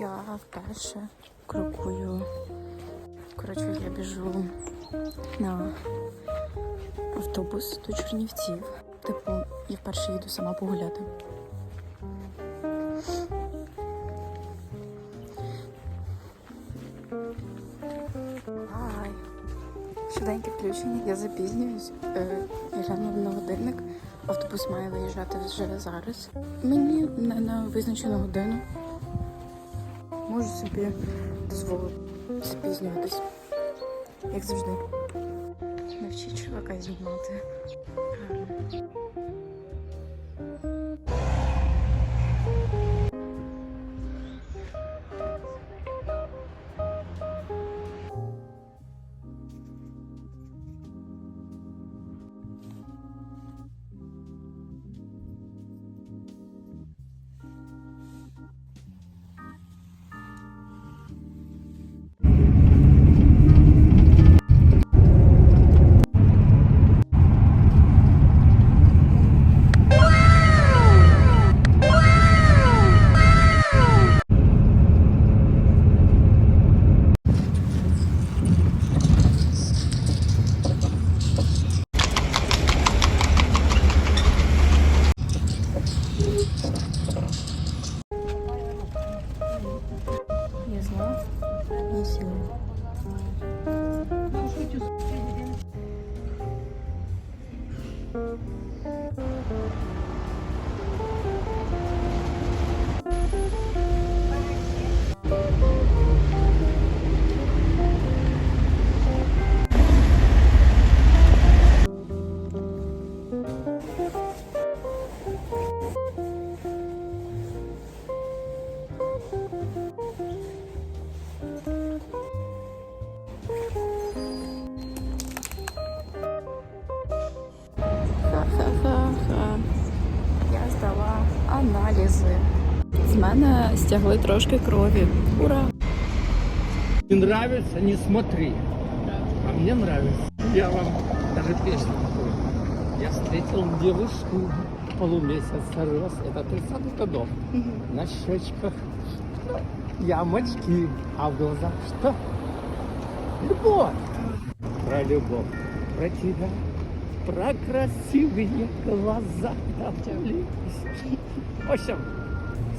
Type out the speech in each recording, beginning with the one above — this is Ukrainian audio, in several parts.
Я вперше крокую. Коротше, я біжу на автобус до Чернівців. Типу, я вперше їду сама погуляти. Ай. Швиденьке включення, я запізнююсь. Е, я глянула на годинник. Автобус має виїжджати вже зараз. Мені не на визначену годину. Можу собі дозволити запізнюватись. Як завжди. Навчіть чувака знімати. Ха-ха-ха-ха. Я здала аналізи. З мене стягли трошки крові. Ура! Не нравится, не смотри. А мне нравится. Я вам даже песню такую. Я встретил девушку полумесяц рос. Это 30 годов. На щечках ямочки, а в глазах что? Любовь. Про любовь, про тебя, про красивые глаза. Да, В общем,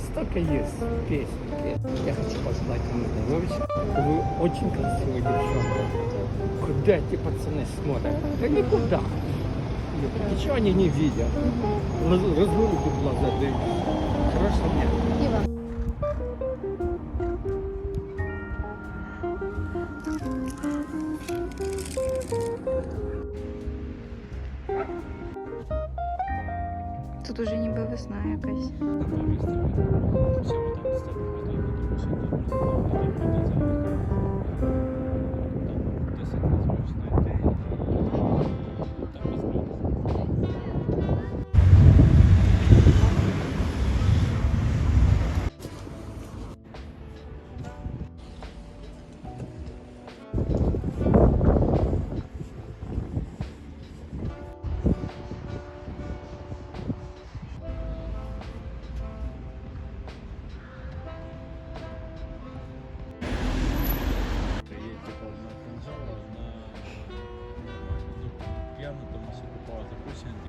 столько есть песен. Я хочу пожелать вам здоровья. Вы очень красивая девчонка. Куда эти пацаны смотрят? Да никуда. Ничего они не видят. Раз- Разворуты глаза дают. Хорошего дня. Тут уже ніби весна якась. Şimdi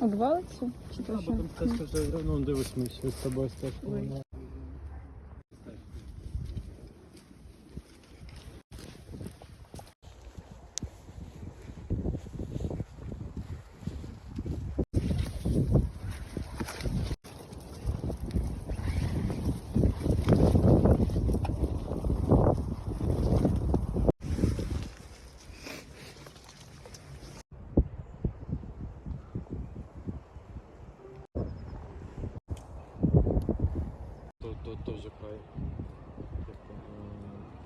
Обвалиться? Чи то що? Скажи, ну дивись, ми ще з тобою não okej. Okay.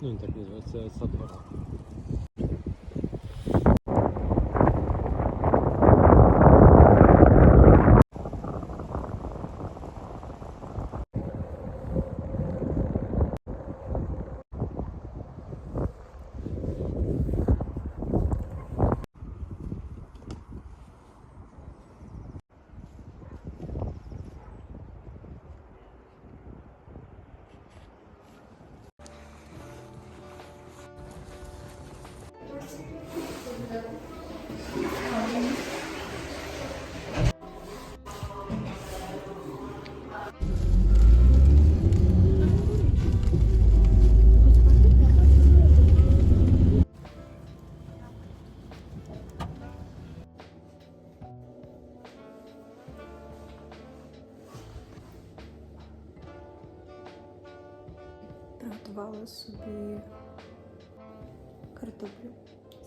No i tak Приготувала собі картоплю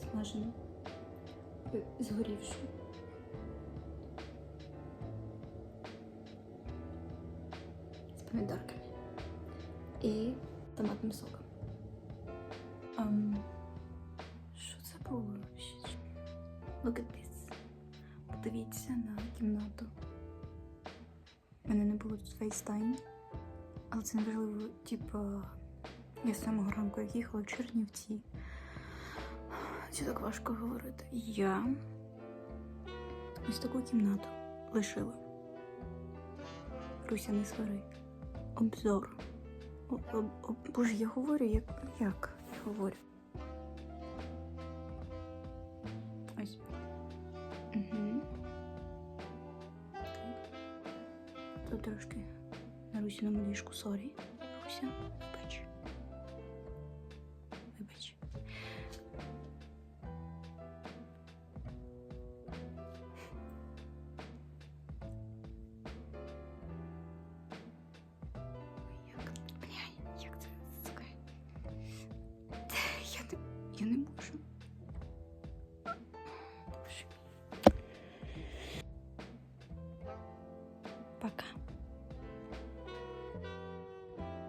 смажену, е, згорівшу. З помідорками і томатним соком. Ам, що це було? Look at this. Подивіться на кімнату. У мене не було тут фейстайм. Але це не важливо, типу, я з самого ранку, як їхала в Чернівці. Це так важко говорити. Я ось таку кімнату лишила. Руся, не свари. Обзор. Боже, я говорю, як, як я говорю. Ось. Угу. Тут трошки на Русіному ліжку, сорі. Руся, я не можу.